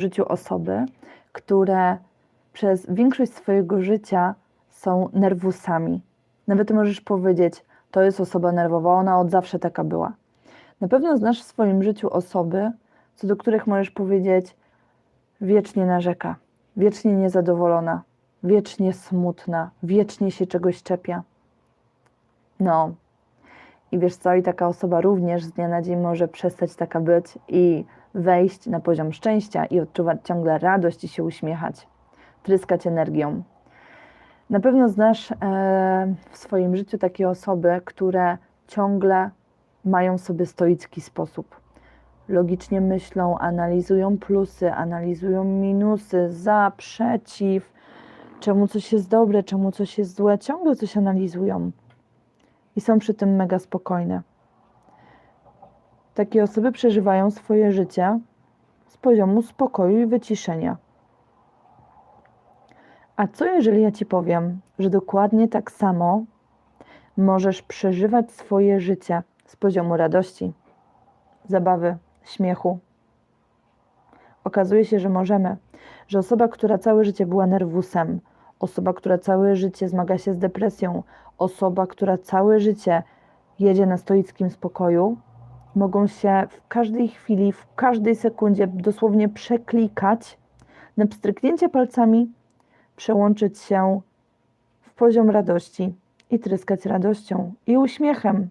życiu osoby, które przez większość swojego życia są nerwusami. Nawet możesz powiedzieć, to jest osoba nerwowa, ona od zawsze taka była. Na pewno znasz w swoim życiu osoby, co do których możesz powiedzieć, wiecznie narzeka, wiecznie niezadowolona, wiecznie smutna, wiecznie się czegoś czepia. No. I wiesz co, i taka osoba również z dnia na dzień może przestać taka być i wejść na poziom szczęścia i odczuwać ciągle radość i się uśmiechać, tryskać energią. Na pewno znasz e, w swoim życiu takie osoby, które ciągle mają sobie stoicki sposób. Logicznie myślą, analizują plusy, analizują minusy, za, przeciw, czemu coś jest dobre, czemu coś jest złe, ciągle coś analizują i są przy tym mega spokojne. Takie osoby przeżywają swoje życie z poziomu spokoju i wyciszenia. A co jeżeli ja ci powiem, że dokładnie tak samo możesz przeżywać swoje życie z poziomu radości, zabawy, śmiechu? Okazuje się, że możemy, że osoba, która całe życie była nerwusem, osoba, która całe życie zmaga się z depresją, osoba, która całe życie jedzie na stoickim spokoju, mogą się w każdej chwili, w każdej sekundzie dosłownie przeklikać, na pstryknięcie palcami przełączyć się w poziom radości i tryskać radością i uśmiechem.